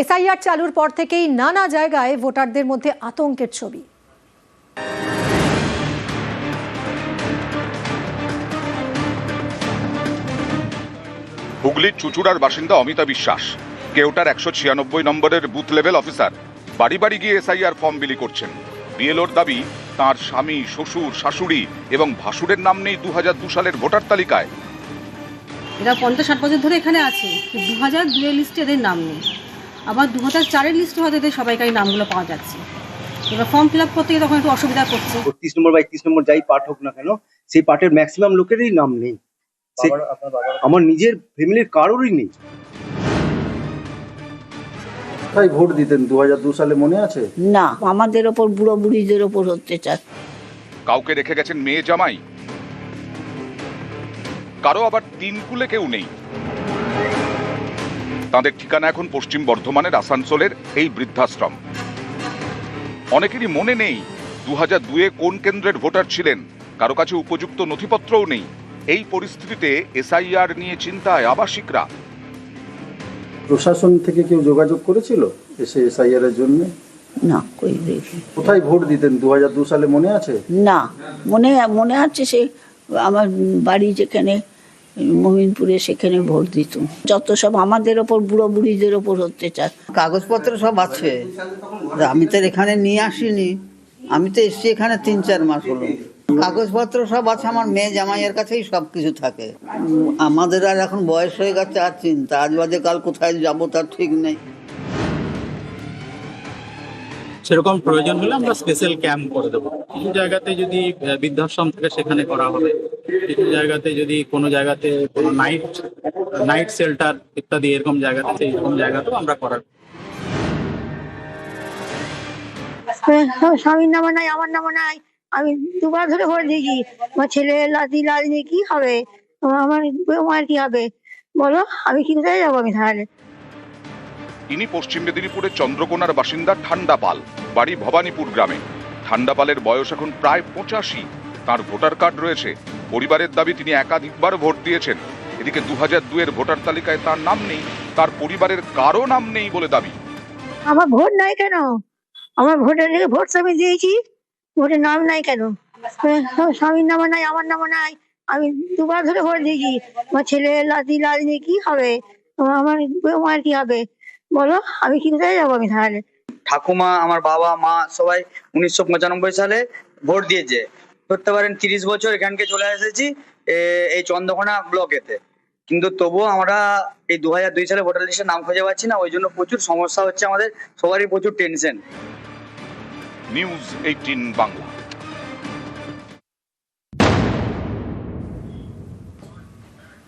SIR চালুর পর থেকেই নানা জায়গায় ভোটারদের মধ্যে আতঙ্কের ছবি। হুগলির চুচুড়ার বাসিন্দা অমিতা বিশ্বাস কেউটার একশো ছিয়ানব্বই নম্বরের বুথ লেভেল অফিসার বাড়ি বাড়ি গিয়ে এসআইআর ফর্ম বিলি করছেন। বিএলওর দাবি তার স্বামী শ্বশুর শাশুড়ি এবং ভাসুরের নাম নেই দু হাজার দু সালের ভোটার তালিকায়। এরা পঞ্চাশ ষাট বছর ধরে এখানে আছে দু হাজার দুয়ের লিস্টে এদের নাম নেই। আবার দু হাজার চারের লিস্টে হয়তো এদের সবাইকারই নামগুলো পাওয়া যাচ্ছে। এবার ফর্ম ফিল আপ করতে গিয়ে তখন একটু অসুবিধা করছে। বত্রিশ নম্বর বা একত্রিশ নম্বর যাই পাঠ হোক না কেন সেই পাঠের ম্যাক্সিমাম লোকেরই নাম নেই। আমার নিজের ফ্যামিলির কারোরই নেই। কোথায় ভোট দিতেন দু হাজার দু সালে মনে আছে? না আমাদের ওপর বুড়ো বুড়িদের ওপর হতে চায়। কাউকে রেখে গেছেন মেয়ে জামাই? কারও আবার তিন কুলে কেউ নেই। তাদের ঠিকানা এখন পশ্চিম বর্ধমানের আসানসোলের এই বৃদ্ধাশ্রম। অনেকেরই মনে নেই দু হাজার দুয়ে কোন কেন্দ্রের ভোটার ছিলেন। কারও কাছে উপযুক্ত নথিপত্রও নেই। এই পরিস্থিতিতে এসআইআর নিয়ে চিন্তায় আবাসিকরা। প্রশাসন থেকে কেউ যোগাযোগ করেছিল এসে এসআইআর এর জন্য? না কই দেখি কোথায় ভোট দিতেন? দু হাজার দু সালে মনে আছে? না মনে মনে আছে সে আমার বাড়ি যেখানে মমিনপুরে সেখানে ভোট দিত। যত সব আমাদের ওপর, বুড়ো বুড়িদের ওপর চায় কাগজপত্র সব আছে। আমি তো এখানে নিয়ে আসিনি। আমি তো এসছি এখানে তিন, চার মাস হলো। কাগজপত্র সব আছে, আমার মেয়ে জামাইয়ের কাছেই সব কিছু থাকে। আমাদের আর এখন বয়স হয়ে গেছে, আর চিন্তা। আজ বাদে কাল কোথায় যাব তার ঠিক নেই। সেরকম প্রয়োজন হলে আমরা স্পেশাল ক্যাম্প করে দেবো। কিছু জায়গাতে যদি বৃদ্ধাশ্রম থেকে সেখানে করা হবে। কিছু জায়গাতে যদি কোনো জায়গাতে কোনো নাইট নাইট শেল্টার ইত্যাদি এরকম জায়গাতে সেই রকম জায়গাতেও আমরা করার স্বামীর নামে নাই, আমার নামে নাই। আমি দুবার ধরে ভোট দিয়েছি, আমার ছেলে লাতি লাদিনি কি হবে? আমার মায়ের কি হবে? বলো, আমি কি যাব আমি তাহলে। ইনি পশ্চিম মেদিনীপুরের চন্দ্রকোনার বাসিন্দা ঠান্ডা পাল বাড়ি ভবানীপুর গ্রামে। ঠান্ডা পালের বয়স এখন প্রায় পঁচাশি। তার ভোটার কার্ড রয়েছে। পরিবারের দাবি তিনি একাধিকবার ভোট দিয়েছেন। এদিকে দু হাজার দুয়ের ভোটার তালিকায় তার নাম নেই, তার পরিবারের কারও নাম নেই বলে দাবি। আমার ভোট নাই কেন? আমার ভোটের ভোট আমি দিয়েছি, ভোটের নাম নাই কেন? স্বামীর নামে নাই, আমার নামে নাই। আমি দুবার ধরে ভোট দিয়েছি। আমার ছেলে লাদিনি কি হবে? আমার কি হবে? বলো আমি কি কোথায় যাব আমি তাহলে? ঠাকুমা আমার বাবা মা সবাই উনিশশো পঁচানব্বই সালে ভোট দিয়েছে। ধরতে পারেন তিরিশ বছর এখানকে চলে এসেছি এই চন্দ্রকোনা ব্লকেতে। কিন্তু তবুও আমরা এই দু হাজার দুই সালে ভোটার লিস্টে নাম খুঁজে পাচ্ছি না ওই জন্য প্রচুর সমস্যা হচ্ছে আমাদের সবারই প্রচুর টেনশন নিউজ এইটিন বাংলা